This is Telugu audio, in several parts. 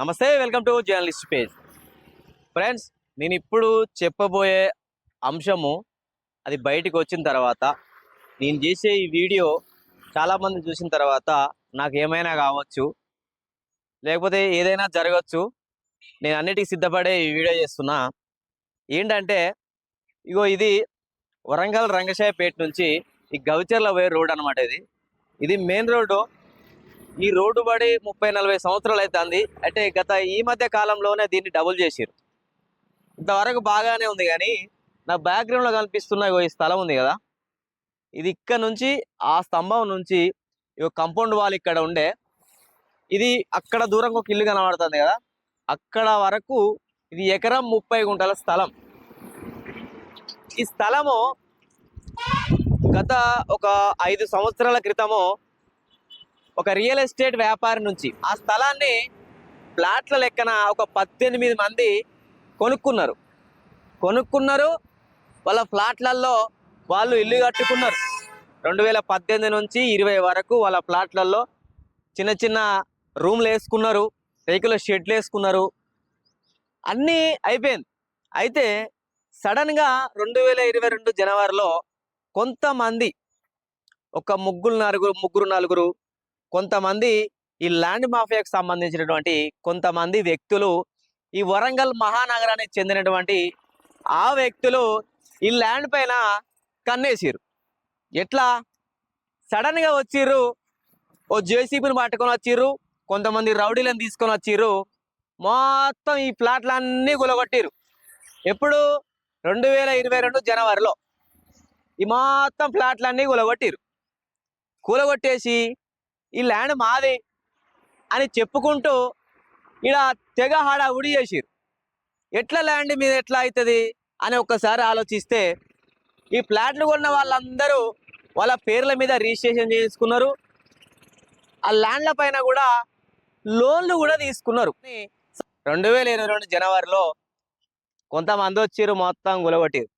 నమస్తే welcome to journalist page. Friends నేను ఇప్పుడు చెప్పబోయే అంశము అది బయటకు వచ్చిన తర్వాత నేను చేసే ఈ వీడియో చాలామంది చూసిన తర్వాత నాకు ఏమైనా కావచ్చు లేకపోతే ఏదైనా జరగచ్చు నేను అన్నిటికీ సిద్ధపడే ఈ వీడియో చేస్తున్నా. ఏంటంటే ఇగో ఇది వరంగల్ రంగశాయపేట నుంచి ఈ గవిచర్ల పోయే రోడ్ అనమాట ఇది. ఇది మెయిన్ రోడ్డు ఈ రోడ్డు పడి ముప్పై నలభై సంవత్సరాలు అవుతుంది అంటే గత ఈ మధ్య కాలంలోనే దీన్ని డబుల్ చేసారు ఇంతవరకు బాగానే ఉంది కానీ నా బ్యాక్గ్రౌండ్లో కనిపిస్తున్న ఈ స్థలం ఉంది కదా. ఇది ఇక్కడ నుంచి ఆ స్తంభం నుంచి ఇగో కంపౌండ్ వాల్ ఇక్కడ ఉండే. ఇది అక్కడ దూరం ఒక ఇల్లు కనబడుతుంది కదా. అక్కడ వరకు ఇది ఎకరం ముప్పై గుంటల స్థలం. ఈ స్థలము గత ఒక ఐదు సంవత్సరాల క్రితము ఒక రియల్ ఎస్టేట్ వ్యాపారి నుంచి ఆ స్థలాన్ని ప్లాట్ల లెక్కన ఒక పద్దెనిమిది మంది కొనుక్కున్నారు. కొనుక్కున్నారు వాళ్ళ ఫ్లాట్లలో వాళ్ళు ఇల్లు కట్టుకున్నారు. రెండు వేల పద్దెనిమిది నుంచి ఇరవై వరకు వాళ్ళ ఫ్లాట్లలో చిన్న చిన్న రూమ్లు వేసుకున్నారు రేకుల షెడ్లు వేసుకున్నారు. అన్నీ అయిపోయింది. అయితే సడన్గా రెండు వేల ఇరవై రెండు జనవరిలో కొంతమంది ఒక ముగ్గురు నలుగురు ముగ్గురు నలుగురు కొంతమంది ఈ ల్యాండ్ మాఫియాకు సంబంధించినటువంటి కొంతమంది వ్యక్తులు ఈ వరంగల్ మహానగరానికి చెందినటువంటి ఆ వ్యక్తులు ఈ ల్యాండ్ పైన కన్నేసిరు ఎట్లా? సడన్గా వచ్చిర్రు ఓ జేసీబీని పట్టుకొని వచ్చిర్రు కొంతమంది రౌడీలను తీసుకొని వచ్చిర్రు మొత్తం ఈ ప్లాట్లన్నీ గులగొట్టిర్రు. ఎప్పుడు? రెండు వేల ఇరవై రెండు జనవరిలో. ఈ మొత్తం ప్లాట్లన్నీ కూలగొట్టిరు కూలగొట్టేసి ఈ ల్యాండ్ మాది అని చెప్పుకుంటూ ఇలా తెగ హడావుడి చేసిరు ఎట్లా ల్యాండ్ మీద ఎట్లా అవుతుంది అని ఒక్కసారి ఆలోచిస్తే ఈ ప్లాట్లు కొన్న వాళ్ళందరూ వాళ్ళ పేర్ల మీద రిజిస్ట్రేషన్ చేసుకున్నారు. ఆ ల్యాండ్ల పైన కూడా లోన్లు కూడా తీసుకున్నారు. రెండు వేల ఇరవై రెండు జనవరిలో కొంతమంది వచ్చిర్రు మొత్తం గులగొట్టిరు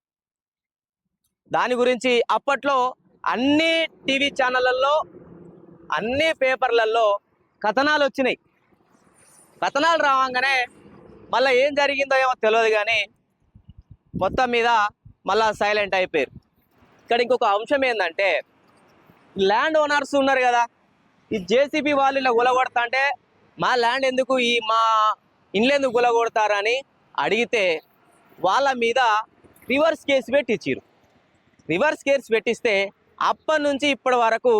దాని గురించి అప్పట్లో అన్ని టీవీ ఛానళ్ళల్లో అన్ని పేపర్లలో కథనాలు వచ్చినాయి. కథనాలు రావంగానే మళ్ళీ ఏం జరిగిందో ఏమో తెలియదు కానీ మొత్తం మీద మళ్ళీ సైలెంట్ అయిపోయారు. ఇక్కడ ఇంకొక అంశం ఏంటంటే ల్యాండ్ ఓనర్స్ ఉన్నారు కదా ఈ జేసీబీ వాళ్ళు ఇలా గులగొడతా అంటే మా ల్యాండ్ ఎందుకు ఈ మా ఇండ్లు ఎందుకు గులగొడతారని అడిగితే వాళ్ళ మీద రివర్స్ కేసు పెట్టించారు రివర్స్ కేసు పెట్టిస్తే అప్పటి నుంచి ఇప్పటి వరకు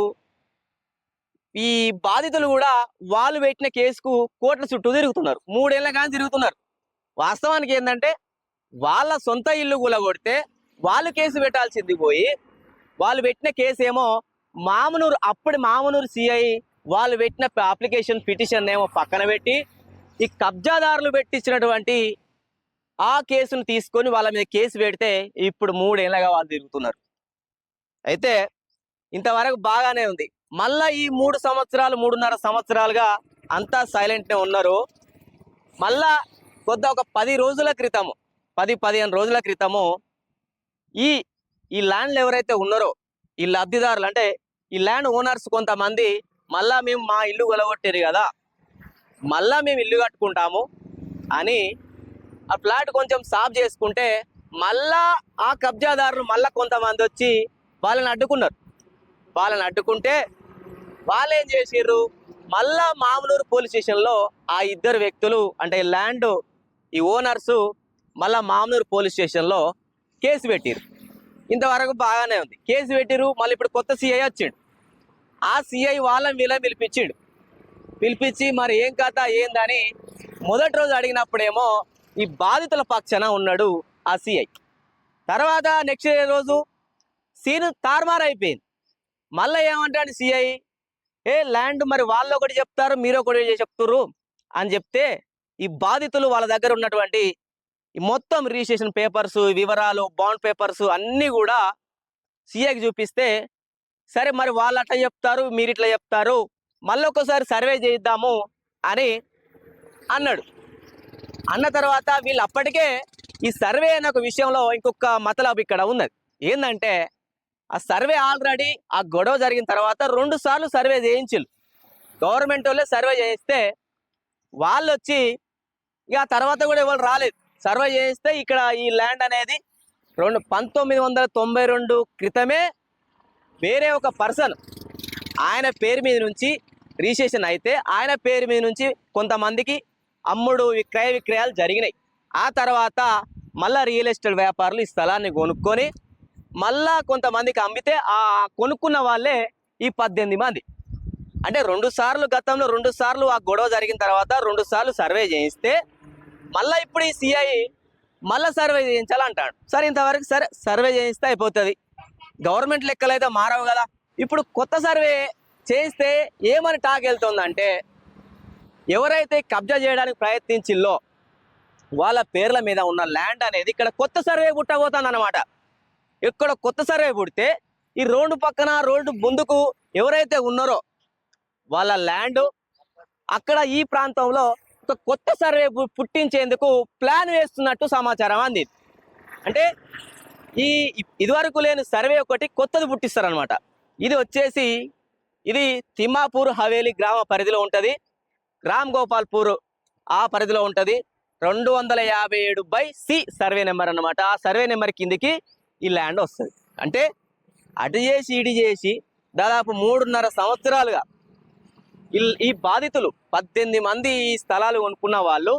ఈ బాధితులు కూడా వాళ్ళు పెట్టిన కేసుకు కోర్టుల చుట్టూ తిరుగుతున్నారు. మూడేళ్ళ కానీ తిరుగుతున్నారు. వాస్తవానికి ఏంటంటే వాళ్ళ సొంత ఇల్లు కూలగొడితే వాళ్ళు కేసు పెట్టాల్సింది పోయి వాళ్ళు పెట్టిన కేసు ఏమో మామనూరు అప్పటి మామనూరు సిఐ వాళ్ళు పెట్టిన అప్లికేషన్ పిటిషన్ ఏమో పక్కన పెట్టి ఈ కబ్జాదారులు పెట్టించినటువంటి ఆ కేసును తీసుకొని వాళ్ళ మీద కేసు పెడితే ఇప్పుడు మూడేళ్ళగా వాళ్ళు తిరుగుతున్నారు. అయితే ఇంతవరకు బాగానే ఉంది. మళ్ళా ఈ మూడు సంవత్సరాలు మూడున్నర సంవత్సరాలుగా అంతా సైలెంట్నే ఉన్నారు. మళ్ళా కొద్ది ఒక పది రోజుల క్రితము పది పదిహేను రోజుల క్రితము ఈ ఈ ల్యాండ్లు ఎవరైతే ఉన్నారో ఈ లబ్ధిదారులు అంటే ఈ ల్యాండ్ ఓనర్స్ కొంతమంది మళ్ళా మేము మా ఇల్లు కొలగొట్టారు కదా మళ్ళా మేము ఇల్లు కట్టుకుంటాము అని ఆ ఫ్లాట్ కొంచెం సాఫ్ చేసుకుంటే మళ్ళా ఆ కబ్జాదారులు మళ్ళా కొంతమంది వచ్చి వాళ్ళని అడ్డుకున్నారు. వాళ్ళని అడ్డుకుంటే వాళ్ళు ఏం చేసిర్రు? మళ్ళా మామూలూరు పోలీస్ స్టేషన్లో ఆ ఇద్దరు వ్యక్తులు అంటే ల్యాండ్ ఈ ఓనర్సు మళ్ళా మామూలూరు పోలీస్ స్టేషన్లో కేసు పెట్టిరు ఇంతవరకు బాగానే ఉంది. కేసు పెట్టిరు మళ్ళీ ఇప్పుడు కొత్త సిఐ వచ్చిండు. ఆ సిఐ వాళ్ళని వీళ్ళని పిలిపించిండు. పిలిపించి మరి ఏం కథ ఏందని మొదటి రోజు అడిగినప్పుడేమో ఈ బాధితుల పక్షాన ఉన్నాడు ఆ సిఐ తర్వాత నెక్స్ట్ రోజు సీన్ తారుమారు అయిపోయింది. మళ్ళీ ఏమంటాడు సిఐ ఏ ల్యాండ్ మరి వాళ్ళు ఒకటి చెప్తారు మీరు ఒకటి చెప్తుర్రు అని చెప్తే ఈ బాధితులు వాళ్ళ దగ్గర ఉన్నటువంటి ఈ మొత్తం రిజిస్ట్రేషన్ పేపర్స్ వివరాలు బాండ్ పేపర్స్ అన్నీ కూడా సిఐకి చూపిస్తే సరే మరి వాళ్ళు అట్లా చెప్తారు మీరు ఇట్లా చెప్తారు మళ్ళీ ఒకసారి సర్వే చేయిద్దాము అని అన్నాడు. అన్న తర్వాత వీళ్ళు అప్పటికే ఈ సర్వే అనే ఒక విషయంలో ఇంకొక మతలబు ఇక్కడ ఉన్నది. ఏంటంటే ఆ సర్వే ఆల్రెడీ ఆ గొడవ జరిగిన తర్వాత రెండు సార్లు సర్వే చేయించారు గవర్నమెంట్ వాళ్ళే సర్వే చేయిస్తే వాళ్ళు వచ్చి ఇక ఆ తర్వాత కూడా ఎవరు రాలేదు. సర్వే చేయిస్తే ఇక్కడ ఈ ల్యాండ్ అనేది రెండు పంతొమ్మిది వందల తొంభై రెండు క్రితమే వేరే ఒక పర్సన్ ఆయన పేరు మీద నుంచి రిజిస్ట్రేషన్ అయితే ఆయన పేరు మీద నుంచి కొంతమందికి అమ్ముడు విక్రయ విక్రయాలు జరిగినాయి. ఆ తర్వాత మళ్ళా రియల్ ఎస్టేట్ వ్యాపారులు ఈ స్థలాన్ని కొనుక్కొని మళ్ళా కొంతమందికి అమ్మితే ఆ కొనుక్కున్న వాళ్ళే ఈ పద్దెనిమిది మంది. అంటే రెండు సార్లు గతంలో రెండు సార్లు ఆ గొడవ జరిగిన తర్వాత రెండు సార్లు సర్వే చేయిస్తే మళ్ళీ ఇప్పుడు ఈ సిఐ మళ్ళీ సర్వే చేయించాలంటాడు. సరే ఇంతవరకు సరే సర్వే చేయిస్తే అయిపోతుంది. గవర్నమెంట్ లెక్కలు అయితే మారవు కదా. ఇప్పుడు కొత్త సర్వే చేయిస్తే ఏమని టాక్ వెళ్తుందంటే ఎవరైతే కబ్జా చేయడానికి ప్రయత్నించిల్లో వాళ్ళ పేర్ల మీద ఉన్న ల్యాండ్ అనేది ఇక్కడ కొత్త సర్వే గుట్టబోతుంది అనమాట ఇక్కడ కొత్త సర్వే పుడితే ఈ రోడ్డు పక్కన రోడ్డు ముందుకు ఎవరైతే ఉన్నారో వాళ్ళ ల్యాండ్ అక్కడ ఈ ప్రాంతంలో ఒక కొత్త సర్వే పుట్టించేందుకు ప్లాన్ వేస్తున్నట్టు సమాచారం అందింది. అంటే ఈ ఇదివరకు లేని సర్వే ఒకటి కొత్తది పుట్టిస్తారనమాట ఇది వచ్చేసి ఇది తిమ్మాపూర్ హవేలీ గ్రామ పరిధిలో ఉంటుంది. రామ్ గోపాల్పూర్ ఆ పరిధిలో ఉంటుంది. రెండు వందల యాభై ఏడు బై సి సర్వే నెంబర్ అన్నమాట. ఆ సర్వే నెంబర్ కిందికి ఈ ల్యాండ్ వస్తుంది. అంటే అటు చేసి ఇటు చేసి దాదాపు మూడున్నర సంవత్సరాలుగా ఇల్- ఈ బాధితులు పద్దెనిమిది మంది ఈ స్థలాలు కొనుక్కున్న వాళ్ళు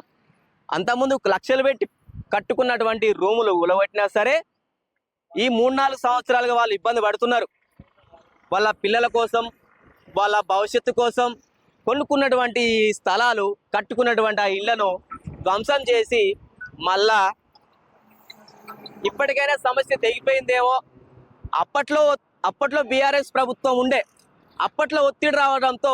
అంతకుముందు లక్షలు పెట్టి కట్టుకున్నటువంటి రూములు ఉలగొట్టినా సరే ఈ మూడు నాలుగు సంవత్సరాలుగా వాళ్ళు ఇబ్బంది పడుతున్నారు. వాళ్ళ పిల్లల కోసం వాళ్ళ భవిష్యత్తు కోసం కొనుక్కున్నటువంటి స్థలాలు కట్టుకున్నటువంటి ఆ ఇళ్ళను ధ్వంసం చేసి మళ్ళా ఇప్పటికైనా సమస్య తెగిపోయిందేమో. అప్పట్లో అప్పట్లో బీఆర్ఎస్ ప్రభుత్వం ఉండే అప్పట్లో ఒత్తిడి రావడంతో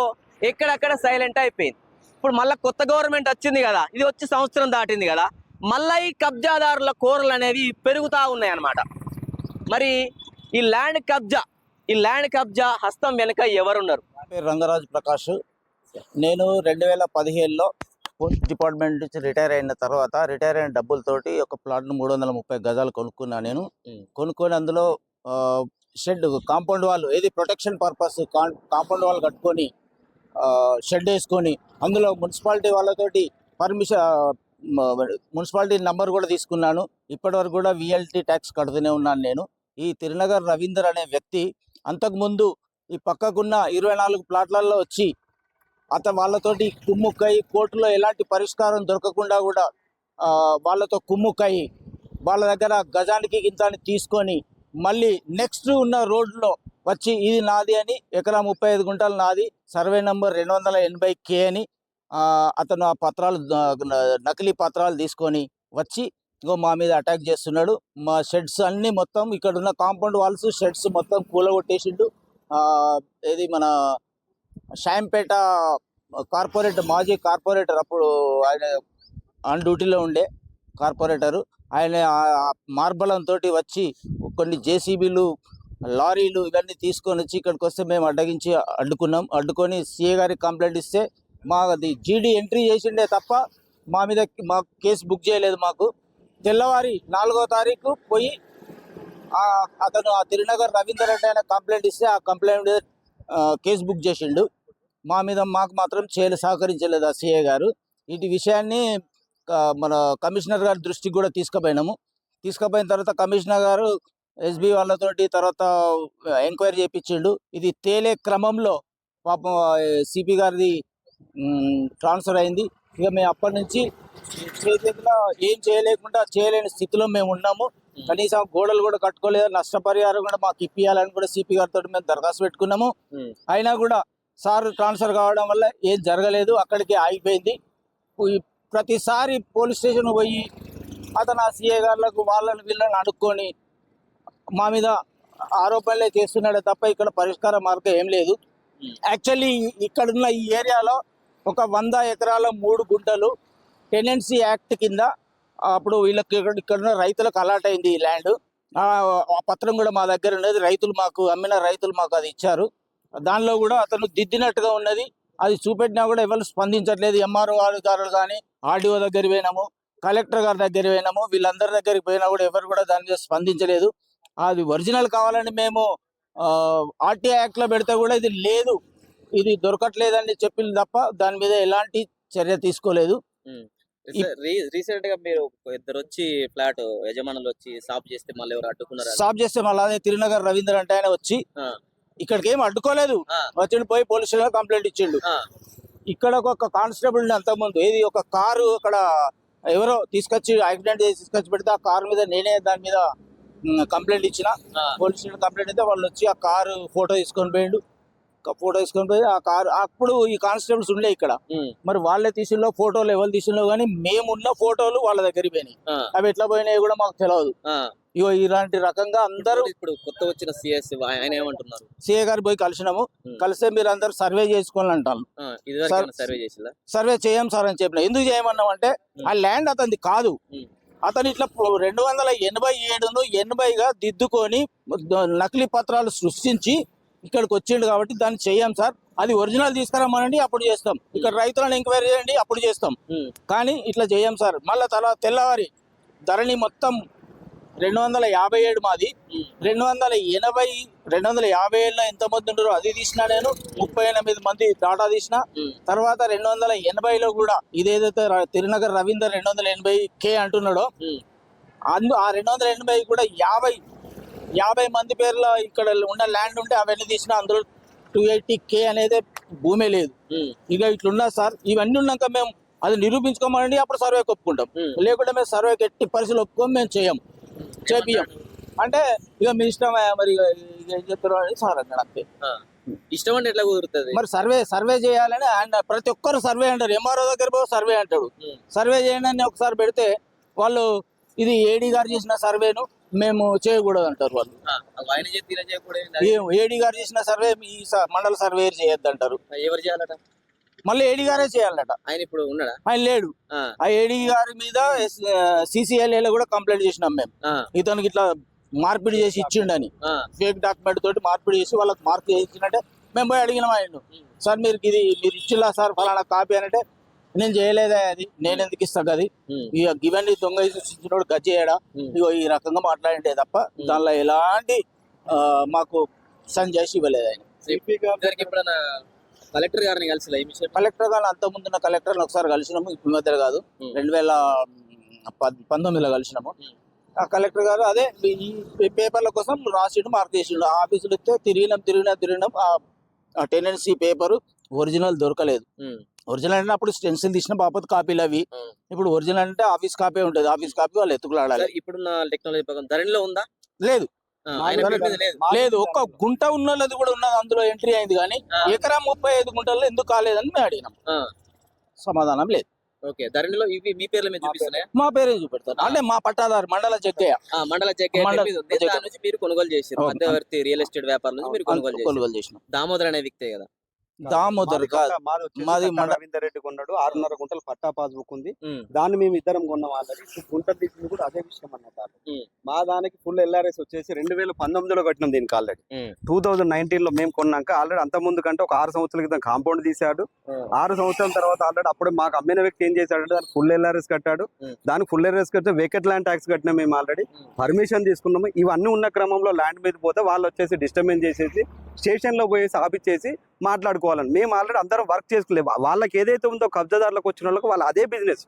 ఎక్కడక్కడ సైలెంట్ అయిపోయింది. ఇప్పుడు మళ్ళీ కొత్త గవర్నమెంట్ వచ్చింది కదా ఇది వచ్చి సంవత్సరం దాటింది కదా మళ్ళీ ఈ కబ్జాదారుల కోరలు అనేవి పెరుగుతూ ఉన్నాయి అన్నమాట మరి ఈ ల్యాండ్ కబ్జా ఈ ల్యాండ్ కబ్జా హస్తం వెనుక ఎవరున్నారు? రంగరాజు ప్రకాష్. నేను రెండు వేల పదిహేనులో పోస్ట్ డిపార్ట్మెంట్ నుంచి రిటైర్ అయిన తర్వాత రిటైర్ అయిన డబ్బులతోటి ఒక ప్లాట్ను మూడు వందల ముప్పై గజాలు కొనుక్కున్నా నేను. కొనుక్కొని అందులో షెడ్ కాంపౌండ్ వాల్ ఏది ప్రొటెక్షన్ పర్పస్ కాంపౌండ్ వాల్ కట్టుకొని షెడ్ వేసుకొని అందులో మున్సిపాలిటీ వాళ్ళతోటి పర్మిషన్ మున్సిపాలిటీ నంబర్ కూడా తీసుకున్నాను. ఇప్పటివరకు కూడా విఎల్టీ ట్యాక్స్ కడుతూనే ఉన్నాను నేను. ఈ తిరునగర్ రవీందర్ అనే వ్యక్తి అంతకుముందు ఈ పక్కకున్న ఇరవై నాలుగు ప్లాట్లలో వచ్చి అతను వాళ్ళతోటి కుమ్ముక్కై కోర్టులో ఎలాంటి పరిష్కారం దొరకకుండా కూడా ఆ, వాళ్ళతో కుమ్ముక్కై వాళ్ళ దగ్గర గజానికి గింతాన్ని తీసుకొని మళ్ళీ నెక్స్ట్ ఉన్న రోడ్లో వచ్చి ఇది నాది అని ఎకరా ముప్పై ఐదు గుంటలు నాది సర్వే నెంబర్ రెండు వందల ఎనభై కే అని ఆ, అతను ఆ పత్రాలు నకిలీ పత్రాలు తీసుకొని వచ్చి ఇంకో మా మీద అటాక్ చేస్తున్నాడు. మా షెడ్స్ అన్ని మొత్తం ఇక్కడ ఉన్న కాంపౌండ్ వాల్స్ షెడ్స్ మొత్తం కూలగొట్టేసిండు. ఆ, ఇది మన షాంపేట కార్పొరేటర్ మాజీ కార్పొరేటర్ అప్పుడు ఆయన ఆన్ డ్యూటీలో ఉండే కార్పొరేటరు. ఆయన మార్బలంతో వచ్చి కొన్ని జేసీబీలు లారీలు ఇవన్నీ తీసుకొని వచ్చి ఇక్కడికి వస్తే మేము అడ్డగించి అడ్డుకున్నాం. అడ్డుకొని సీఏ గారికి కంప్లైంట్ ఇస్తే మా అది జీడీ ఎంట్రీ చేసిండే తప్ప మా మీద మా కేసు బుక్ చేయలేదు మాకు. తెల్లవారి నాలుగో తారీఖు పోయి అతను ఆ తిరునగర్ రవీందర్ రెడ్డి ఆయన కంప్లైంట్ ఇస్తే ఆ కంప్లైంట్ కేసు బుక్ చేసిండు. మా మీద మాకు మాత్రం చేయలు సహకరించలేదు ఆ సిఏ గారు. ఇటు విషయాన్ని మన కమిషనర్ గారి దృష్టికి కూడా తీసుకుపోయినాము. తీసుకుపోయిన తర్వాత కమిషనర్ గారు ఎస్బీ వాళ్ళతోటి తర్వాత ఎంక్వైరీ చేయించిండు ఇది తేలే క్రమంలో పాపం సిపి గారిది ట్రాన్స్ఫర్ అయింది. ఇక మేము అప్పటి నుంచి చేతిలో ఏం చేయలేకుండా చేయలేని స్థితిలో మేము ఉన్నాము. కనీసం గోడలు కూడా కట్టుకోలేదు. నష్టపరిహారం కూడా మాకు ఇప్పియాలని కూడా సిపి గారితో మేము దరఖాస్తు పెట్టుకున్నాము. అయినా కూడా సార్ ట్రాన్స్ఫర్ కావడం వల్ల ఏం జరగలేదు అక్కడికి ఆగిపోయింది. ప్రతిసారి పోలీస్ స్టేషన్ పోయి అతను ఆ సీఏ గారులకు వాళ్ళని వీళ్ళని అడుక్కొని మా మీద ఆరోపణలే చేస్తున్నాడే తప్ప ఇక్కడ పరిష్కార మార్గం ఏం లేదు. యాక్చువల్లీ ఇక్కడున్న ఈ ఏరియాలో ఒక వంద ఎకరాల మూడు గుంటలు టెనెన్సీ యాక్ట్ కింద అప్పుడు వీళ్ళకి ఇక్కడ ఇక్కడున్న రైతులకు అలాట్ అయింది ఈ ల్యాండ్. ఆ ఆ పత్రం కూడా మా దగ్గర ఉన్నది. రైతులు మాకు అమ్మిన రైతులు మాకు అది ఇచ్చారు. దానిలో కూడా అతను దిద్దినట్టుగా ఉన్నది. అది చూపెట్టినా కూడా ఎవరు స్పందించట్లేదు. ఎంఆర్ఓ అధికారులు కానీ ఆర్డీఓ దగ్గర పోయినాము కలెక్టర్ గారి దగ్గర పోయినాము వీళ్ళందరి దగ్గరికి పోయినా కూడా ఎవరు కూడా దాని మీద స్పందించలేదు. అది ఒరిజినల్ కావాలని మేము ఆర్టీఐ యాక్ట్లో పెడితే కూడా ఇది లేదు. ఇది దొరకట్లేదని చెప్పింది తప్ప దాని మీద ఎలాంటి చర్య తీసుకోలేదు. రీసెంట్గా మీరు ఇద్దరు వచ్చి ఫ్లాట్ యజమానులు వచ్చి సాఫ్ చేస్తే మళ్ళీ ఎవరు అడ్డుకున్నారు? స్టాప్ చేస్తే మళ్ళీ అదే తిరునగర్ రవీందర్ అంటే ఆయన వచ్చి. ఇక్కడికి ఏం అడ్డుకోలేదు. వచ్చిండు పోయి పోలీస్ స్టేషన్ కంప్లైంట్ ఇచ్చిండు. ఇక్కడ ఒక కానిస్టేబుల్ అంతకుముందు ఏది ఒక కారు అక్కడ ఎవరో తీసుకొచ్చి యాక్సిడెంట్ చేసి తీసుకొచ్చి పెడితే ఆ కారు మీద నేనే దాని మీద కంప్లైంట్ ఇచ్చిన. పోలీస్ కంప్లైంట్ అయితే వాళ్ళు వచ్చి ఆ కారు ఫోటో తీసుకొని పోయిండు ఫోటో తీసుకొని పోయి ఆ కారు అప్పుడు ఈ కానిస్టేబుల్స్ ఉండే ఇక్కడ. మరి వాళ్ళే తీసిలో ఫోటోలు ఎవరు తీసిలో కానీ మేమున్న ఫోటోలు వాళ్ళ దగ్గరికి పోయినాయి. అవి ఎట్లా పోయినాయి కూడా మాకు తెలియదు. ఇగో ఇలాంటి రకంగా అందరూ ఇప్పుడు కొత్త వచ్చిన సిఎస్ ఆయన ఏమంటున్నారు? సిఏ గారు పోయి కలిసినాము. కలిస్తే మీరు అందరు సర్వే చేసుకోవాలని అంటాను సర్వే చేసిందా సర్వే చేయం సార్ అని చెప్పిన. ఎందుకు చేయమన్నాం అంటే ఆ ల్యాండ్ అతనిది కాదు. అతను ఇట్లా రెండు వందల ఎనభై ఏడును ఎనభైగా దిద్దుకొని నకిలీ పత్రాలు సృష్టించి ఇక్కడికి వచ్చిండు కాబట్టి దాన్ని చెయ్యం సార్. అది ఒరిజినల్ తీసుకురమ్మనండి అప్పుడు చేస్తాం. ఇక్కడ రైతులను ఎంక్వైరీ చేయండి అప్పుడు చేస్తాం. కానీ ఇట్లా చేయం సార్. మళ్ళీ తర్వాత తెల్లవారి ధరణి మొత్తం రెండు వందల యాభై ఏడు మాది. రెండు వందల ఎనభై రెండు వందల యాభై ఏళ్ళలో ఎంతమంది ఉండరో అది తీసినా నేను. ముప్పై ఎనిమిది మంది డాటా తీసిన. తర్వాత రెండు వందల ఎనభైలో కూడా ఇదేదైతే తిరునగర్ రవీందర్ రెండు వందల ఎనభై కే అంటున్నాడో అందు ఆ రెండు వందల ఎనభై కూడా యాభై యాభై మంది పేర్ల ఇక్కడ ఉన్న ల్యాండ్ ఉంటే అవన్నీ తీసిన అందులో టూ ఎయిటీ కే అనేది భూమే లేదు. ఇక ఇట్లున్నా సార్ ఇవన్నీ ఉన్నాక మేము అది నిరూపించుకోమని అప్పుడు సర్వే ఒప్పుకుంటాం. లేకుంటే మేము సర్వే ఎట్టి పరిస్థితులు ఒప్పుకోం మేము చేయం. చేపియం అంటే ఇక మీ ఇష్టం మరి ఏం చెప్తారు అని సార్ అన్నాడు అంతే. ఆ. ఇష్టం అంటే ఎట్లా కుదురుతుంది? మరి సర్వే సర్వే చేయాలని ఆయన ప్రతి ఒక్కరు సర్వే అంటారు. ఎంఆర్ఓ దగ్గర సర్వే అంటాడు. సర్వే చేయండి అని ఒకసారి పెడితే వాళ్ళు ఇది ఏడీ గారు చేసిన సర్వేను మేము చేయకూడదు అంటారు వాళ్ళు. ఏడీ గారు చేసిన సర్వే ఈ మండల సర్వే చేయొద్దు అంటారు ఎవరు చేయాలట? మళ్ళీ ఏడీ గారే చేయాలట. ఆయన ఇప్పుడు ఉన్నాడా? ఆయన లేడు. ఆ, ఏడీ గారి మీద సిసిఎల్ఏలో కూడా కంప్లైంట్ చేసినాం మేము. ఇతనికి ఇట్లా మార్పిడి చేసి ఇచ్చిండని. ఫేక్ డాక్యుమెంట్ తోటి మార్పిడి చేసి వాళ్ళకి మార్క్ చేసినట్టే మేము పోయి అడిగినాం ఆయన సార్ మీరు ఇది మీరు ఇచ్చిల్లా సార్ ఫలానా కాపీ అంటే నేను చేయలేదా అది. నేను ఎందుకు ఇస్తాను అది ఇక గివెన్ దొంగ గజ్జేయడా ఉమ్. ఇగో ఈ రకంగా మాట్లాడింటే తప్ప దానిలో ఎలాంటి మాకు సన్ చేసి ఇవ్వలేదు ఆయన. కలెక్టర్ గారిని కలిసి ఈ విషయం? కలెక్టర్ గారు అంత ముందున్న కలెక్టర్ ఒకసారి కలిసినాము ఇప్పుడు మధ్య కాదు. రెండు వేల పంతొమ్మిదిలో కలిసినాము. ఆ కలెక్టర్ గారు అదే ఈ పేపర్ల కోసం రాసిండు మార్క్ చేసిండు. ఆఫీసులు ఇస్తే తిరిగినాం తిరిగినాం తిరిగినాం. ఆ టెనెన్సీ పేపర్ ఒరిజినల్ దొరకలేదు. ఒరిజినల్ అంటే అప్పుడు స్టెన్సిల్ తీసిన బాపత్ కాపీలు అవి. ఇప్పుడు ఒరిజినల్ అంటే ఆఫీస్ కాపీ ఉంటుంది ఆఫీస్ కాపీ వాళ్ళు ఎత్తుకులాడాలి. సార్ ఇప్పుడున్న టెక్నాలజీ ప్రకారం ధరణిలో ఉందా? లేదు. లేదు. ఒక్క గుంట ఉన్నది కూడా ఉన్నది. అందులో ఎంట్రీ అయింది కానీ. ఎకరా ముప్పై ఐదు గుంటల్లో ఎందుకు కాలేదని మేము అడిగినాం. సమాధానం లేదు. ఓకే ధరణిలో ఇవి మీ పేర్ల మీద చూపిస్తున్నాయి? మా పేరే చూపెడతారు. అంటే మా పట్టాదారు మండల జగ్గయ్య. మండల జగ్గయ్య మీరు కొనుగోలు అవును. మధ్యవర్తి రియల్ ఎస్టేట్ వ్యాపారం నుంచి మీరు కొనుగోలు కొనుగోలు చేసినాం. దామోదర్ అనే వ్యక్తే కదా. దామోదర్ మాది కట్టా రవీందర్ రెడ్డి కొన్నాడు ఆరున్నర గుంటలు పట్టా పాస్బుక్ ఉంది. ఉమ్, దాన్ని మేము ఇద్దరం కొన్నాం ఆల్రెడీ. గుంట తీసింది కూడా అదే విషయం అన్నమాట. మా దానికి ఫుల్ ఎల్ఆర్ఎస్ వచ్చేసి రెండు వేల పంతొమ్మిదిలో కట్టినాం దీనికి ఆల్రెడీ. టూ థౌజండ్ నైన్టీన్లో మేము కొన్నాక ఆల్రెడీ అంత ముందు కంటే ఒక ఆరు సంవత్సరాల క్రితం కాంపౌండ్ తీశాడు. ఆరు సంవత్సరాల తర్వాత ఆల్రెడీ అప్పుడు మాకు అమ్మిన వ్యక్తి ఏం చేశాడంటే దానికి ఫుల్ ఎల్ఆర్ఎస్ కట్టాడు. దానికి ఫుల్ ఎల్ఆర్ఎస్ కడితే వేకెట్ ల్యాండ్ ట్యాక్స్ కట్టినాం మేము ఆల్రెడీ. పర్మిషన్ తీసుకున్నాము. ఇవన్నీ ఉన్న క్రమంలో ల్యాండ్ మీద పోతే వాళ్ళు వచ్చేసి డిస్టర్బెన్స్ చేసేసి స్టేషన్లో పోయేసి ఆపిచ్చేసి మాట్లాడుకోవాలని మేము ఆల్రెడీ అందరం వర్క్ చేసుకోలేదు వాళ్ళకి ఏదైతే ఉందో కబ్జాదారులకు వచ్చిన వాళ్ళకి వాళ్ళు అదే బిజినెస్.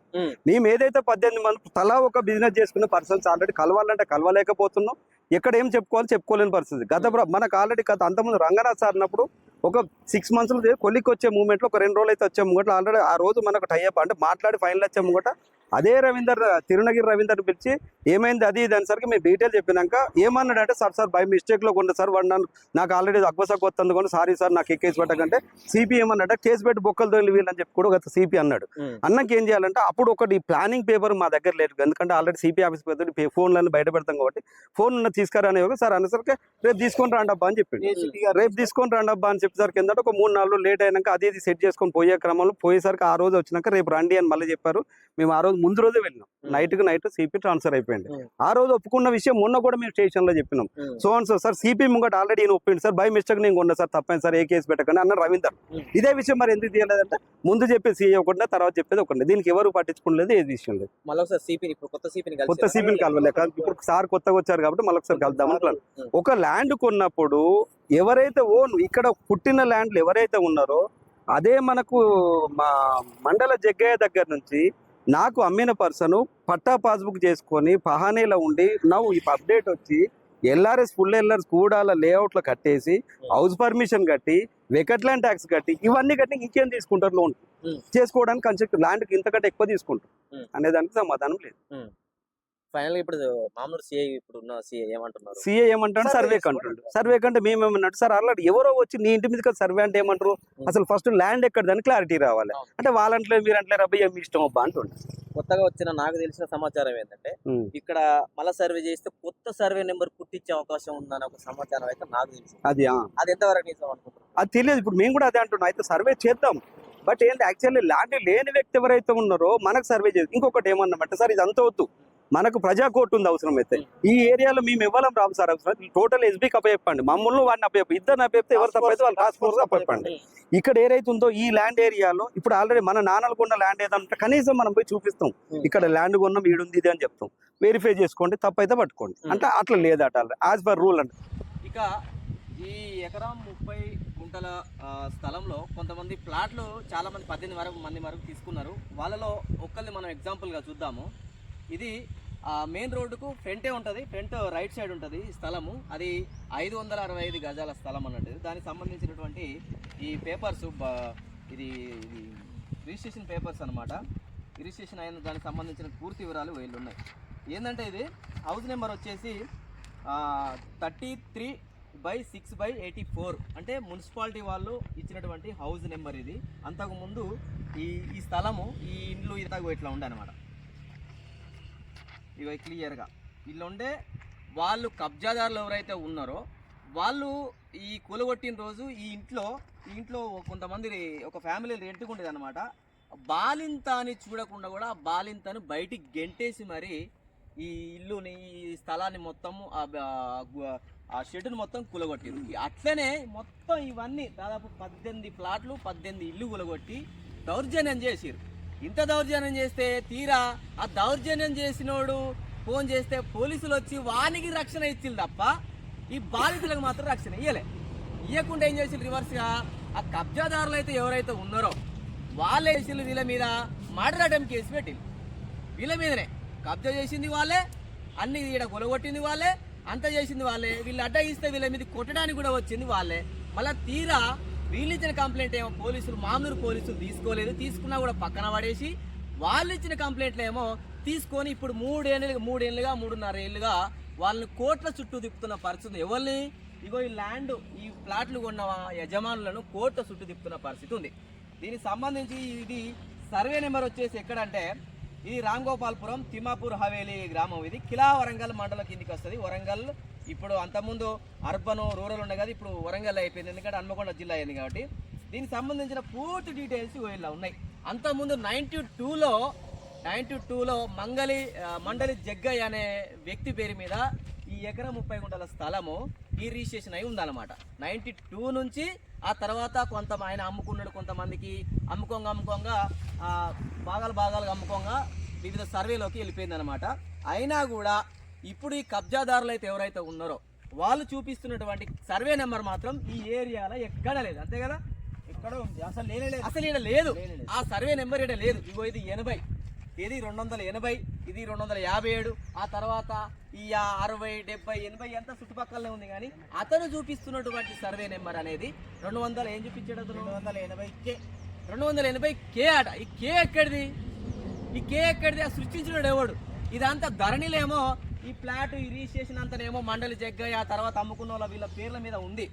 మేము ఏదైతే పద్దెనిమిది మంది తలా ఒక బిజినెస్ చేసుకున్న పర్సన్స్ ఆల్రెడీ కలవాలంటే కలవలేకపోతున్నాం. ఎక్కడ ఏం చెప్పుకోవాలి చెప్పుకోలేని పరిస్థితి. గత మనకు ఆల్రెడీ గత అంతకుముందు రంగనాథ్ సార్ అన్నప్పుడు ఒక సిక్స్ మంత్స్లో కొలికి వచ్చే మూమెంట్లో ఒక రెండు రోజులు అయితే వచ్చే ముంగట ఆల్రెడీ ఆ రోజు మనకు టైఅప్ అంటే మాట్లాడి ఫైనల్ వచ్చే ముంగట అదే రవీందర్ తిరునగిరి రవీందర్ పిలిచి ఏమైంది అది ఇది అనేసరికి మేము డీటెయిల్ చెప్పినాక ఏమన్నాడంటే సార్ సార్ బై మిస్టేక్లో కొండ సార్ వాడు నన్ను నాకు ఆల్రెడీ అగ్వసక్ వస్తుంది కొన్ని సారీ సార్ నాకు కేసు పెట్టకంటే సిపి ఏమన్నాడంటే కేసు పెట్టి బొక్కలు దొరికి వీళ్ళని చెప్పి కూడా గత సిపి అన్నాడు. అన్నకి ఏం చేయాలంటే అప్పుడు ఒకటి ప్లానింగ్ పేపర్ మా దగ్గర లేదు ఎందుకంటే ఆల్రెడీ సిపి ఆఫీస్ పెద్ద ఫోన్లను బయట పెడతాం కాబట్టి ఫోన్ ఉన్న తీసుకురాని సార్ అనేసరికి రేపు తీసుకొని రండి అబ్బా అని చెప్పిండు. రేపు తీసుకొని రండి అబ్బా అని చెప్పేసరికి ఏంటంటే ఒక మూడు నాలుగు లేట్ అయినాక అది ఇది సెట్ చేసుకొని పోయే క్రమంలో పోయేసరికి ఆ రోజు వచ్చినాక రేపు రండి అని మళ్ళీ చెప్పారు. మేము ఆ రోజు ముందు రోజే వెళ్ళినాం నైట్కి నైట్ సిపి ట్రాన్స్ఫర్ అయిపోయింది. ఆ రోజు ఒప్పుకున్న విషయం మొన్న కూడా మేము స్టేషన్లో చెప్పినాం so and so sir CP ముంగట ఆల్రెడీ ఈయన ఒప్పిండు. సార్ బై మిస్టేక్ నేను కొన్నా సార్ తప్పని సార్ ఏ కేసు పెట్టకండి అన్న రవీందర్. ఇదే విషయం మరి ఎందుకు తీయలేదంటే ముందు చెప్పేసి సీఏ ఒకటి తర్వాత చెప్పేది ఒకటి దీనికి ఎవరు పట్టించుకోలేదు ఏది విషయం లేదు. కొత్త సిపిని కలవలేక ఇప్పుడు సార్ కొత్తగా వచ్చారు కాబట్టి మళ్ళీ ఒకసారి కలుద్దాం ప్లాన్. ఒక ల్యాండ్ కొన్నప్పుడు ఎవరైతే ఓన్ ఇక్కడ పుట్టిన ల్యాండ్లు ఎవరైతే ఉన్నారో అదే మనకు మా మండల జగ్గయ్య దగ్గర నుంచి నాకు అమ్మిన పర్సన్ పట్టా పాస్బుక్ చేసుకొని పహానీలో ఉండి నవ్వు ఈ అప్డేట్ వచ్చి ఎల్ఆర్ఎస్ ఫుల్ ఎల్ఆర్ఎస్ కూడాల లేఅవుట్లో కట్టేసి హౌస్ పర్మిషన్ కట్టి వెకట్లాండ్ ట్యాక్స్ కట్టి ఇవన్నీ కట్టి ఇంకేం తీసుకుంటారు లోన్. చేసుకోవడానికి కన్సెప్ట్ ల్యాండ్కి ఇంతకంటే ఎక్కువ తీసుకుంటారు Hmm. అనే దానికి సమాధానం లేదు ఫైనల్ ఇప్పుడు మామూలు సిఐ ఇప్పుడు ఉన్న సిఐ ఏమంటున్నారు? సీఏ ఏమంటాడు? సర్వే. కంటాడు సర్వే కంటే మేము ఏమన్నట్టు సార్ ఆల్రెడీ ఎవరో వచ్చి నీ ఇంటి మీద సర్వే అంటే ఏమంటారు? అసలు ఫస్ట్ ల్యాండ్ ఎక్కడదని క్లారిటీ రావాలి. అంటే వాళ్ళంట్లో మీరు అంటే రబ్బయ్య మీ ఇష్టం? అబ్బా అంటుండే. కొత్తగా వచ్చిన నాకు తెలిసిన సమాచారం ఏంటంటే. ఇక్కడ మళ్ళా సర్వే చేస్తే కొత్త సర్వే నెంబర్ పుట్టించే అవకాశం ఉందని ఒక సమాచారం అయితే నాకు తెలుసు అది. అది ఎంతవరకు నిజం అనుకుంటున్నారు? అది తెలియదు. ఇప్పుడు మేము కూడా అదే అంటున్నాం. అయితే సర్వే చేద్దాం. బట్ ఏంటి యాక్చువల్లీ ల్యాండ్ లేని వ్యక్తి ఎవరైతే ఉన్నారో మనకు సర్వే చేద్దాం ఇంకొకటి ఏమన్నామంటే సార్ ఇది అంత వద్దు. మనకు ప్రజా కోర్టు ఉంది అవసరం అయితే ఈ ఏరియాలో మేము ఇవ్వలేం రాము సార్ అవసరం. టోటల్ ఎస్బీకి అప్పచెప్పండి మమ్మల్ని వాడిని అప్పచెప్పి ఇద్దరు అప్పచెప్తే ఎవరు తప్పైతే వాళ్ళు టాస్క్ ఫోర్స్ అప్పచెప్పండి ఇక్కడ ఏదైతే ఉందో ఈ ల్యాండ్ ఏరియాలో ఇప్పుడు ఆల్రెడీ మన నాన్నలు కొన్న ల్యాండ్ ఏదంటే కనీసం మనం పోయి చూపిస్తాం. ఇక్కడ ల్యాండ్ కొన్నాం ఈడుంది ఇది అని చెప్తాం. వెరిఫై చేసుకోండి తప్పైతే పట్టుకోండి. అంటే అట్లా లేదట యాజ్ పర్ రూల్ అంటే ఇక ఈ ఎకరం ముప్పై గుంటల స్థలంలో కొంతమంది ప్లాట్లు చాలా మంది పద్దెనిమిది వరకు మంది వరకు తీసుకున్నారు. వాళ్ళలో ఒక్కరిని మనం ఎగ్జాంపుల్గా చూద్దాము. ఇది మెయిన్ రోడ్డుకు ఫ్రంటే ఉంటుంది ఫ్రంట్ రైట్ సైడ్ ఉంటుంది ఈ స్థలము. అది ఐదు వందల అరవై ఐదు గజాల స్థలం అన్నట్టు. దానికి సంబంధించినటువంటి ఈ పేపర్స్ ఇది ఇది రిజిస్ట్రేషన్ పేపర్స్ అన్నమాట. రిజిస్ట్రేషన్ అయిన దానికి సంబంధించిన పూర్తి వివరాలు వీళ్ళు ఉన్నాయి. ఏంటంటే ఇది హౌస్ నెంబర్ వచ్చేసి thirty three by six by eighty four అంటే మున్సిపాలిటీ వాళ్ళు ఇచ్చినటువంటి హౌస్ నెంబర్ ఇది. అంతకుముందు ఈ ఈ స్థలము ఈ ఇండ్లు ఇంతకు ఇట్లా ఉండే అనమాట ఇవి క్లియర్గా. వీళ్ళుండే వాళ్ళు కబ్జాదారులు ఎవరైతే ఉన్నారో వాళ్ళు ఈ కూలగొట్టిన రోజు ఈ ఇంట్లో ఈ ఇంట్లో కొంతమంది ఒక ఫ్యామిలీ రెంట్కుండేది అనమాట బాలింత అని చూడకుండా కూడా ఆ బాలింతను బయటికి గెంటేసి మరి ఈ ఇల్లుని ఈ స్థలాన్ని మొత్తము ఆ షెడ్ను ఆ మొత్తం కూలగొట్టిరు. అట్లనే మొత్తం ఇవన్నీ దాదాపు పద్దెనిమిది ప్లాట్లు పద్దెనిమిది ఇల్లు కూలగొట్టి దౌర్జన్యం చేసిరు. ఇంత దౌర్జన్యం చేస్తే తీరా? ఆ దౌర్జన్యం చేసినోడు ఫోన్ చేస్తే పోలీసులు వచ్చి వానికి రక్షణ ఇచ్చింది తప్ప ఈ బాధితులకు మాత్రం రక్షణ ఇయ్యలే. ఇవ్వకుండా ఏం చేసి రివర్స్గా? ఆ కబ్జాదారులు అయితే ఎవరైతే ఉన్నారో వాళ్ళే చేసిన వీళ్ళ మీద మర్డర్ అటెంప్ట్ కేసు పెట్టింది. వీళ్ళ మీదనే. కబ్జా చేసింది వాళ్ళే అన్ని ఈడ కొలగొట్టింది వాళ్ళే అంత చేసింది వాళ్ళే. వీళ్ళు అడ్డగిస్తే వీళ్ళ మీద కొట్టడానికి కూడా వచ్చింది వాళ్ళే. మళ్ళీ తీరా వీళ్ళు ఇచ్చిన కంప్లైంట్ ఏమో పోలీసులు మామూలు పోలీసులు తీసుకోలేదు. తీసుకున్నా కూడా పక్కన పడేసి వాళ్ళు ఇచ్చిన కంప్లైంట్లు ఏమో తీసుకొని ఇప్పుడు మూడేళ్ళు మూడేళ్ళుగా మూడున్నర ఏళ్ళుగా వాళ్ళని కోట్ల చుట్టూ తిప్పుతున్న పరిస్థితి ఎవరిని? ఇగో ఈ ల్యాండ్ ఈ ప్లాట్లు కొన్న యజమానులను కోట్ల చుట్టూ తిప్పుతున్న పరిస్థితి ఉంది. దీనికి సంబంధించి ఇది సర్వే నెంబర్ వచ్చేసి ఎక్కడంటే ఇది రామ్ గోపాల్పురం తిమ్మాపూర్ హవేలీ గ్రామం. ఇది కిలా వరంగల్ మండలం కిందికి వస్తుంది. వరంగల్ ఇప్పుడు అంతకుముందు అర్బన్ రూరల్ ఉండే కదా ఇప్పుడు వరంగల్ అయిపోయింది. ఎందుకంటే హన్మకొండ జిల్లా అయింది కాబట్టి. దీనికి సంబంధించిన పూర్తి డీటెయిల్స్ ఇలా ఉన్నాయి. అంతకుముందు నైన్టీ టూలో నైంటీ టూలో మంగళి మండలి జగ్గయ్య అనే వ్యక్తి పేరు మీద ఈ ఎకరం ముప్పై గుంటల స్థలము ఈ రిజిస్ట్రేషన్ అయి ఉందన్నమాట. నైన్టీ టూ నుంచి ఆ తర్వాత కొంత ఆయన అమ్ముకున్నాడు కొంతమందికి. అమ్ముకోంగా అమ్ముకోంగా భాగాలు భాగాలుగా అమ్ముకోంగా వివిధ సర్వేలోకి వెళ్ళిపోయిందనమాట అయినా కూడా ఇప్పుడు ఈ కబ్జాదారులు అయితే ఎవరైతే ఉన్నారో వాళ్ళు చూపిస్తున్నటువంటి సర్వే నెంబర్ మాత్రం ఈ ఏరియాలో ఎక్కడ లేదు. అంతే కదా? ఎక్కడ ఉంది? అసలు లేదు. అసలు ఈడ లేదు. ఆ సర్వే నెంబర్ ఈడ లేదు. ఇగో ఇది ఎనభై. ఇది రెండు వందల ఎనభై ఇది రెండు వందల యాభై ఏడు ఆ తర్వాత ఈ ఆ అరవై డెబ్బై ఎనభై అంతా చుట్టుపక్కలనే ఉంది కానీ అతను చూపిస్తున్నటువంటి సర్వే నెంబర్ అనేది రెండు వందల ఏం చూపించాడు అతను? రెండు వందల ఎనభై కే. రెండు వందల ఎనభై కే అట ఈ కే ఎక్కడిది? ఈ కే ఎక్కడిది? ఆ సృష్టించినాడు ఎవడు? ఇదంతా ధరణిలేమో ఈ ప్లాట్ ఈ రిజిస్ట్రేషన్ మండలి జగ్గయ్య ఆ తర్వాత అమ్ముకున్న వాళ్ళ వీళ్ళ పేర్ల మీద ఉంది.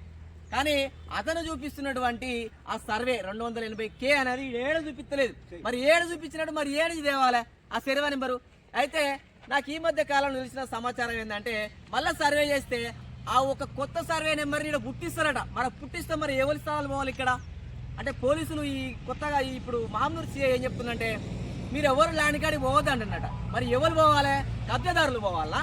కానీ అతను చూపిస్తున్నటువంటి ఆ సర్వే రెండు వందల ఎనభై కే అనేది ఏడు చూపించలేదు మరి ఏడు చూపించినట్టు మరి ఏడు దేవాలే? ఆ సర్వే నెంబరు? అయితే నాకు ఈ మధ్య కాలంలో తెలిసిన సమాచారం ఏంటంటే మళ్ళీ సర్వే చేస్తే ఆ ఒక కొత్త సర్వే నెంబర్ ఇక్కడ పుట్టిస్తారట. మరి పుట్టిస్తే మరి ఎవరి స్థానాలు పోవాలి ఇక్కడ? అంటే పోలీసులు ఈ కొత్తగా ఇప్పుడు మామూలు సీఏ ఏం చెప్తుందంటే మీరు ఎవరు ల్యాండ్ కాడికి పోవద్దు అంటున్నట. మరి ఎవరు పోవాలి? కబ్జాదారులు పోవాలా?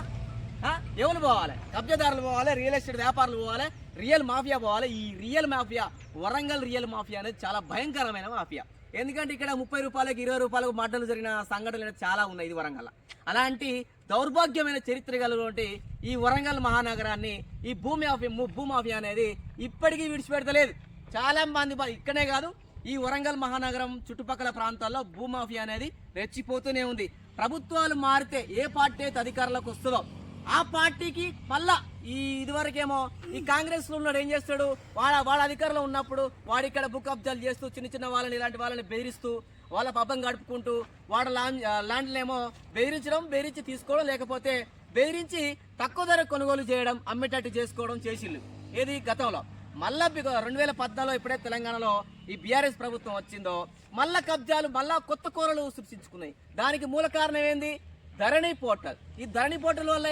ఎవరు పోవాలి? కబ్జాదారులు పోవాలి రియల్ ఎస్టేట్ వ్యాపారులు పోవాలి రియల్ మాఫియా పోవాలి. ఈ real mafia Warangal real mafia అనేది చాలా భయంకరమైన మాఫియా. ఎందుకంటే ఇక్కడ ముప్పై రూపాయలకు ఇరవై రూపాయలకు మటన్లు జరిగిన సంఘటనలు అనేది చాలా ఉన్నాయి ఇది వరంగల్. అలాంటి దౌర్భాగ్యమైన చరిత్ర కలిగినటువంటి ఈ వరంగల్ మహానగరాన్ని ఈ భూమి మాఫియా భూ మాఫియా అనేది ఇప్పటికీ విడిచిపెడతలేదు. చాలా మంది ఇక్కడనే ఇక్కడే కాదు ఈ వరంగల్ మహానగరం చుట్టుపక్కల ప్రాంతాల్లో భూమాఫియా అనేది రెచ్చిపోతూనే ఉంది. ప్రభుత్వాలు మారితే ఏ పార్టీ అయితే అధికారంలోకి వస్తుందో ఆ పార్టీకి మళ్ళా ఈ ఇదివరకేమో ఈ కాంగ్రెస్లో ఉన్నాడు ఏం చేస్తాడు? వాళ్ళ వాళ్ళ అధికారంలో ఉన్నప్పుడు వాడు ఇక్కడ బుక్ అబ్జాలు చేస్తూ చిన్న చిన్న వాళ్ళని ఇలాంటి వాళ్ళని బెదిరిస్తూ వాళ్ళ పబ్బం గడుపుకుంటూ వాళ్ళ ల్యాండ్ ల్యాండ్లేమో బెదిరించడం బెదిరించి తీసుకోవడం లేకపోతే బెదిరించి తక్కువ ధర కొనుగోలు చేయడం అమ్మేటట్టు చేసుకోవడం చేసిళ్ళు ఏది గతంలో? మళ్ళా బిగ- రెండు వేల పద్నాలుగులో ఇప్పుడే తెలంగాణలో ఈ బీఆర్ఎస్ ప్రభుత్వం వచ్చిందో మళ్ళా కబ్జాలు మళ్ళా కొత్త కూరలు సృష్టించుకున్నాయి. దానికి మూల కారణం ఏంది? ధరణి పోర్టల్. ఈ ధరణి పోర్టల్ వల్ల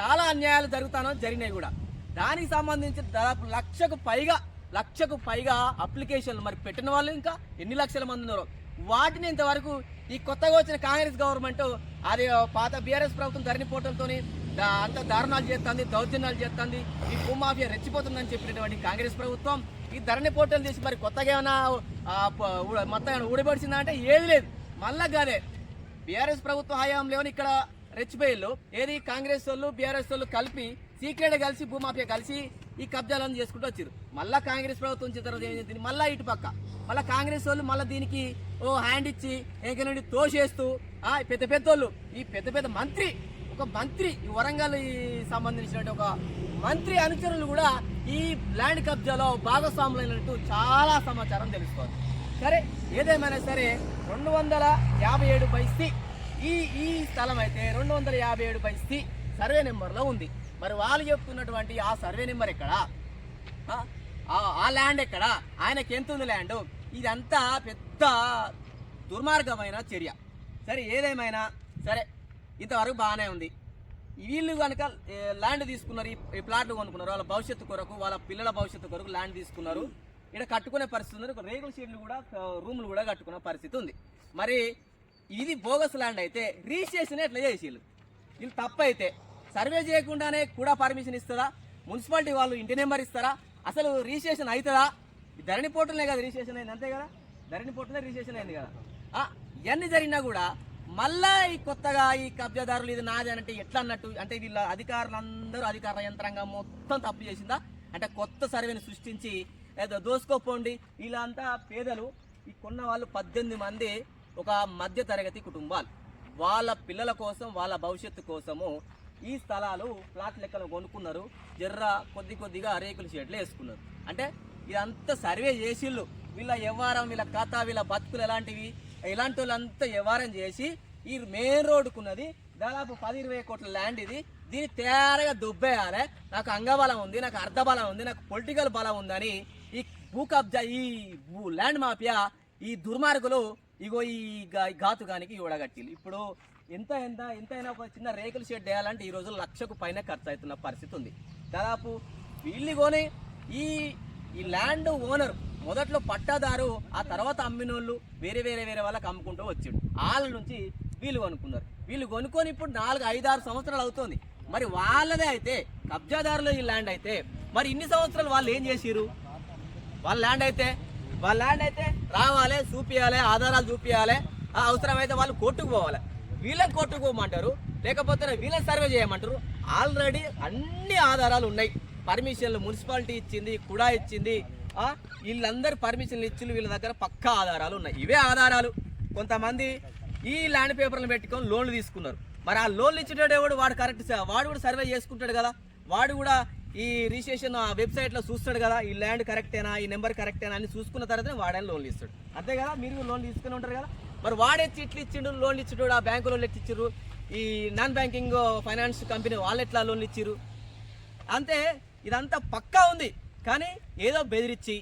చాలా అన్యాయాలు జరుగుతానో జరిగినాయి కూడా. దానికి సంబంధించి దాదాపు లక్షకు పైగా లక్షకు పైగా అప్లికేషన్లు మరి పెట్టిన వాళ్ళు ఇంకా ఎన్ని లక్షల మంది ఉన్నారు. వాటిని ఇంతవరకు ఈ కొత్తగా వచ్చిన కాంగ్రెస్ గవర్నమెంట్ అది పాత బీఆర్ఎస్ ప్రభుత్వం ధరణి పోర్టల్తోని అంత దారుణాలు చేస్తుంది దౌర్జన్యాలు చేస్తుంది. ఈ భూమాఫియా రెచ్చిపోతుందని చెప్పినటువంటి కాంగ్రెస్ ప్రభుత్వం ఈ ధరణి పోర్టల్ తీసి మరి కొత్తగా ఏమైనా మొత్తం ఏమైనా ఊడబడిచిందా అంటే ఏది లేదు. మళ్ళా కాదే బీఆర్ఎస్ ప్రభుత్వ హయాంలో ఇక్కడ రెచ్చిపోయేళ్ళు. ఏది కాంగ్రెస్ వాళ్ళు బీఆర్ఎస్ వాళ్ళు కలిపి సీక్రెట్ కలిసి భూమాఫియా కలిసి ఈ కబ్జాలను చేసుకుంటూ వచ్చారు మళ్ళా కాంగ్రెస్ ప్రభుత్వం వచ్చిన తర్వాత ఏం చేసింది మళ్ళీ ఇటు పక్క. మళ్ళీ కాంగ్రెస్ వాళ్ళు మళ్ళీ దీనికి ఓ హ్యాండ్ ఇచ్చి ఏక నుండి తోసేస్తూ ఆ పెద్ద పెద్ద వాళ్ళు ఈ పెద్ద పెద్ద మంత్రి ఒక మంత్రి ఈ వరంగల్ సంబంధించినటువంటి ఒక మంత్రి అనుచరులు కూడా ఈ ల్యాండ్ కబ్జాలో భాగస్వాములైనట్టు చాలా సమాచారం తెలుస్తోంది. సరే ఏదేమైనా సరే రెండు వందల యాభై ఏడు బై సి ఈ ఈ స్థలం అయితే రెండు వందల యాభై ఏడు బై సి సర్వే నెంబర్లో ఉంది. మరి వాళ్ళు చెప్తున్నటువంటి ఆ సర్వే నెంబర్ ఎక్కడ? ఆ, ల్యాండ్ ఎక్కడ? ఆయనకి ఎంత ఉంది ల్యాండ్? ఇదంతా పెద్ద దుర్మార్గమైన చర్య. సరే ఏదేమైనా సరే ఇంతవరకు బాగానే ఉంది. వీళ్ళు కనుక ల్యాండ్ తీసుకున్నారు ఈ- ప్లాట్లు కొనుక్కున్నారు వాళ్ళ భవిష్యత్తు కొరకు వాళ్ళ పిల్లల భవిష్యత్తు కొరకు ల్యాండ్ తీసుకున్నారు. ఇక్కడ కట్టుకునే పరిస్థితి ఉంది. రేగుల షీట్లు కూడా రూములు కూడా కట్టుకునే పరిస్థితి ఉంది. మరి ఇది బోగస్ ల్యాండ్ అయితే రిజిస్ట్రేషన్ ఎట్లా చేసిళ్ళు? వీళ్ళు తప్పైతే సర్వే చేయకుండానే కూడా పర్మిషన్ ఇస్తుందా? మున్సిపాలిటీ వాళ్ళు ఇంటి నెంబర్ ఇస్తారా? అసలు రిజిస్ట్రేషన్ అవుతుందా ధరణి పోర్టల్నే కదా రిజిస్ట్రేషన్ అయింది అంతే కదా? ధరణి పోర్టల్నే రిజిస్ట్రేషన్ అయింది కదా? ఎన్ని ఇవన్నీ జరిగినా కూడా మళ్ళా ఈ కొత్తగా ఈ కబ్జాదారులు ఇది నాది అంటే ఎట్లా అన్నట్టు అంటే వీళ్ళ అధికారులందరూ అధికార యంత్రాంగం మొత్తం తప్పు చేసిందా? అంటే కొత్త సర్వేని సృష్టించి ఏదో దోసుకోపోండి. వీళ్ళంతా పేదలు. ఈ కొన్న వాళ్ళు పద్దెనిమిది మంది ఒక మధ్య తరగతి కుటుంబాలు. వాళ్ళ పిల్లల కోసం వాళ్ళ భవిష్యత్తు కోసము ఈ స్థలాలు ప్లాట్ లెక్కలు కొనుక్కున్నారు. జర్ర కొద్ది కొద్దిగా రేకుల షెడ్లు వేసుకున్నారు. అంటే ఇదంతా సర్వే చేసిళ్ళు. వీళ్ళ వ్యవహారం వీళ్ళ కథ వీళ్ళ బతుకులు ఎలాంటివి? ఇలాంటి వాళ్ళంతా వ్యవహారం చేసి ఈ మెయిన్ రోడ్డుకున్నది దాదాపు పది ఇరవై కోట్ల ల్యాండ్ ఇది. దీన్ని తేరగా దుబ్బేయాలి. నాకు అంగబలం ఉంది నాకు అర్ధబలం ఉంది నాకు పొలిటికల్ బలం ఉందని ఈ భూ కబ్జా ఈ భూ ల్యాండ్ మాఫియా ఈ దుర్మార్గులు ఇగో ఈ గా- ఘాతుకానికి ఊడగట్టిలు ఇప్పుడు ఎంత ఎంత ఎంతైనా ఒక చిన్న రేకుల షెడ్ వేయాలంటే ఈ రోజుల్లో లక్షకు పైన ఖర్చు అవుతున్న పరిస్థితి ఉంది దాదాపు వీళ్ళు కొని ఈ ఈ ల్యాండ్ ఓనర్ మొదట్లో పట్టాదారు ఆ తర్వాత అమ్మినోళ్ళు వేరే వేరే వేరే వాళ్ళకి అమ్ముకుంటూ వచ్చాడు. వాళ్ళ నుంచి వీళ్ళు కొనుక్కున్నారు. వీళ్ళు కొనుక్కొని ఇప్పుడు నాలుగు ఐదు ఆరు సంవత్సరాలు అవుతుంది. మరి వాళ్ళదే అయితే కబ్జాదారులు ఈ ల్యాండ్ అయితే మరి ఇన్ని సంవత్సరాలు వాళ్ళు ఏం చేసిరు వాళ్ళ ల్యాండ్ అయితే వాళ్ళ ల్యాండ్ అయితే రావాలి చూపించాలి ఆధారాలు చూపించాలి ఆ అవసరమైతే వాళ్ళు కోర్టుకు పోవాలి. వీళ్ళని కోర్టుకు పోమంటారు లేకపోతే వీళ్ళని సర్వే చేయమంటారు. ఆల్రెడీ అన్ని ఆధారాలు ఉన్నాయి. పర్మిషన్లు మున్సిపాలిటీ ఇచ్చింది కూడా ఇచ్చింది. వీళ్ళందరూ పర్మిషన్లు ఇచ్చి వీళ్ళ దగ్గర పక్కా ఆధారాలు ఉన్నాయి. ఇవే ఆధారాలు. కొంతమంది ఈ ల్యాండ్ పేపర్లు పెట్టుకొని లోన్లు తీసుకున్నారు. మరి ఆ లోన్లు ఇచ్చేటోడు ఎవడు? వాడు కరెక్ట్ వాడు కూడా సర్వే చేసుకుంటాడు కదా. వాడు కూడా ఈ రిజిస్ట్రేషన్ ఆ వెబ్సైట్లో చూస్తాడు కదా. ఈ ల్యాండ్ కరెక్టేనా ఈ నెంబర్ కరెక్టేనా అని చూసుకున్న తర్వాత వాడని లోన్లు ఇస్తాడు. అంతే కదా? మీరు లోన్ తీసుకుని ఉంటారు కదా. మరి వాడే చిట్లు ఇచ్చిండు లోన్లు ఇచ్చిండు ఆ బ్యాంకు లోన్లు ఇచ్చిర్రు? ఈ నాన్ బ్యాంకింగ్ ఫైనాన్స్ కంపెనీ వాళ్ళు ఎట్లా లోన్లు ఇచ్చిర్రు? అంతే. ఇదంతా పక్కా ఉంది. కానీ ఏదో బెదిరించి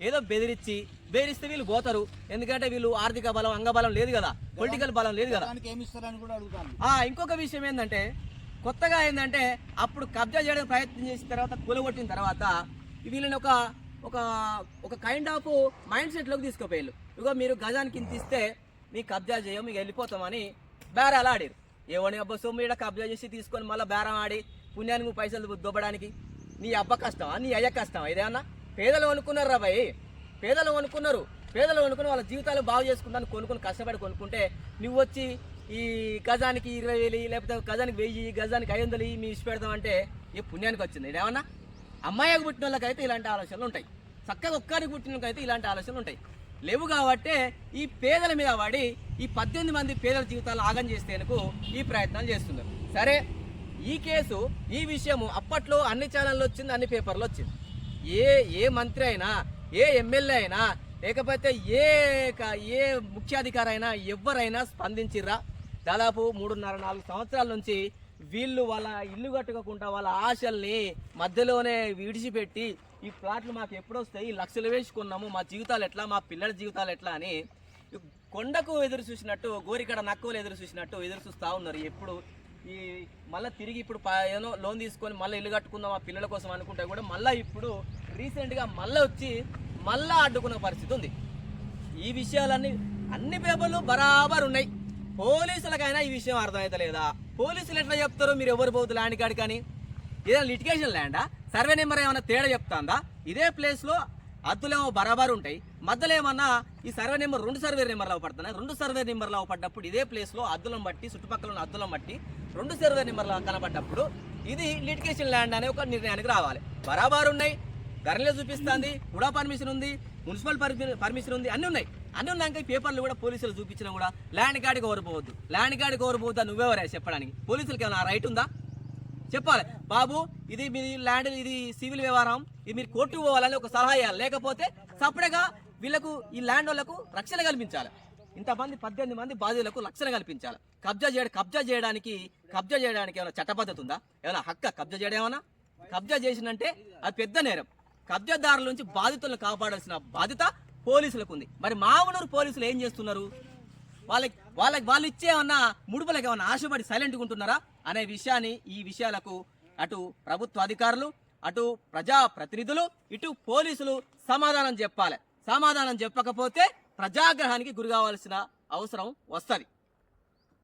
ఏదో బెదిరించి బెదిరిస్తే వీళ్ళు పోతారు. ఎందుకంటే వీళ్ళు ఆర్థిక బలం అంగబలం లేదు కదా. పొలిటికల్ బలం లేదు కదా. ఇంకొక విషయం ఏంటంటే కొత్తగా ఏంటంటే అప్పుడు కబ్జా చేయడానికి ప్రయత్నం చేసిన తర్వాత కూలగొట్టిన తర్వాత వీళ్ళని ఒక ఒక ఒక కైండ్ ఆఫ్ మైండ్ సెట్లోకి తీసుకుపోయారు ఇగో మీరు గజానికి ఇంత ఇస్తే మీకు కబ్జా చేయం మీకు వెళ్ళిపోతామని బేరాలు ఆడారు. ఏవని అబ్బా సొమ్ము కబ్జా చేసి తీసుకొని మళ్ళీ బేరం ఆడి పుణ్యానికి పైసలు దొబ్బడానికి నీ అబ్బ కష్టమా? నీ అయ్య కష్టమా? ఇదేమన్నా పేదలు అనుకున్నారు రా భయ్ పేదలు అనుకున్నారు. పేదలు అనుకుని వాళ్ళ జీవితాలు బాగు చేసుకుంటాను కొనుక్కొని కష్టపడి కొనుక్కుంటే నువ్వు వచ్చి ఈ గజానికి ఇరవై వేలు లేకపోతే గజానికి వెయ్యి గజానికి ఐదు వందలు మీ ఇచ్చి పెడతామంటే ఏ పుణ్యానికి వచ్చింది? ఇదేమన్నా అమ్మాయికి పుట్టిన వాళ్ళకైతే ఇలాంటి ఆలోచనలు ఉంటాయి. చక్కగా ఒక్కరికి పుట్టినకైతే వాళ్ళకైతే ఇలాంటి ఆలోచనలు ఉంటాయి. లేవు కాబట్టే ఈ పేదల మీద పడి ఈ పద్దెనిమిది మంది పేదల జీవితాలు ఆగం చేసేందుకు ఈ ప్రయత్నాలు చేస్తున్నారు. సరే ఈ కేసు ఈ విషయము అప్పట్లో అన్ని ఛానల్లో వచ్చింది అన్ని పేపర్లో వచ్చింది. ఏ ఏ మంత్రి అయినా ఏ ఎమ్మెల్యే అయినా లేకపోతే ఏ క- ఏ ముఖ్యాధికారి అయినా ఎవరైనా స్పందించిర్రా? దాదాపు మూడున్నర నాలుగు సంవత్సరాల నుంచి వీళ్ళు వాళ్ళ ఇల్లు కట్టుకోకుండా వాళ్ళ ఆశల్ని మధ్యలోనే విడిచిపెట్టి ఈ ప్లాట్లు మాకు ఎప్పుడు వస్తాయి? లక్షలు వేసుకున్నాము. మా జీవితాలు ఎట్లా? మా పిల్లల జీవితాలు ఎట్లా? అని కొండకు ఎదురు చూసినట్టు గోరికడ నక్కువలు ఎదురు చూసినట్టు ఎదురు చూస్తూ ఉన్నారు. ఎప్పుడు ఈ మళ్ళీ తిరిగి ఇప్పుడు ప- ఏదో లోన్ తీసుకొని మళ్ళీ ఇల్లు కట్టుకుందాం ఆ పిల్లల కోసం అనుకుంటే కూడా మళ్ళీ ఇప్పుడు రీసెంట్గా మళ్ళీ వచ్చి మళ్ళీ అడ్డుకున్న పరిస్థితి ఉంది. ఈ విషయాలన్నీ అన్ని పేపర్లు బరాబర్ ఉన్నాయి. పోలీసులకైనా ఈ విషయం అర్థమవుతలేదా పోలీసులు ఎట్లా చెప్తారు? మీరు ఎవరు పోతు ల్యాండ్ కాడికని ఏదైనా లిటిగేషన్ ల్యాండా? సర్వే నెంబర్ ఏమైనా తేడా చెప్తాందా? ఇదే ప్లేస్లో అద్దులేమో బరాబర్ ఉంటాయి. మధ్యలో ఏమన్నా ఈ సర్వే నెంబర్ రెండు సర్వే నెంబర్లు పడుతున్నాయి. రెండు సర్వే నెంబర్లు పడ్డప్పుడు ఇదే ప్లేస్లో అద్దులను బట్టి చుట్టుపక్కల ఉన్న అద్దులను బట్టి రెండు సర్వే నెంబర్లు కనబడ్డప్పుడు ఇది లిటికేషన్ ల్యాండ్ అనే ఒక నిర్ణయానికి రావాలి. బరాబర్ ఉన్నాయి. ధరలే చూపిస్తుంది. కూడా పర్మిషన్ ఉంది. మున్సిపల్ పర్మిషన్ ఉంది. అన్ని ఉన్నాయి. అన్ని ఉన్నాక పేపర్లు కూడా పోలీసులు చూపించినా కూడా ల్యాండ్ గాడికి ఓరిపోవద్దు ల్యాండ్ గాడికి ఓరిపోవద్దా నువ్వెవరే చెప్పడానికి? పోలీసులకి ఏమైనా రైట్ ఉందా? చెప్పాలి. బాబు ఇది మీ ల్యాండ్ ఇది సివిల్ వ్యవహారం. ఇది మీరు కోర్టు పోవాలని ఒక సలహా ఇవ్వాలి లేకపోతే సపరేట్గా వీళ్ళకు ఈ ల్యాండ్ వాళ్ళకు రక్షణ కల్పించాలి. ఇంతమంది పద్దెనిమిది మంది బాధితులకు రక్షణ కల్పించాలి. కబ్జా చేయడం కబ్జా చేయడానికి కబ్జా చేయడానికి ఏమైనా చట్టపద్ధతి ఉందా? ఏమైనా హక్క? కబ్జా చేయడం ఏమైనా కబ్జా చేసినంటే అది పెద్ద నేరం. కబ్జాదారుల నుంచి బాధితులను కాపాడాల్సిన బాధ్యత పోలీసులకు ఉంది. మరి మామూలు పోలీసులు ఏం చేస్తున్నారు? వాళ్ళకి వాళ్ళకి వాళ్ళు ఇచ్చే ఏమన్నా ముడుపులకు ఏమన్నా ఆశపడి సైలెంట్గా ఉంటున్నారా? అనే విషయాన్ని ఈ విషయాలకు అటు ప్రభుత్వ అధికారులు అటు ప్రజా ప్రతినిధులు ఇటు పోలీసులు సమాధానం చెప్పాలి. సమాధానం చెప్పకపోతే ప్రజాగ్రహానికి గురి కావాల్సిన అవసరం వస్తుంది.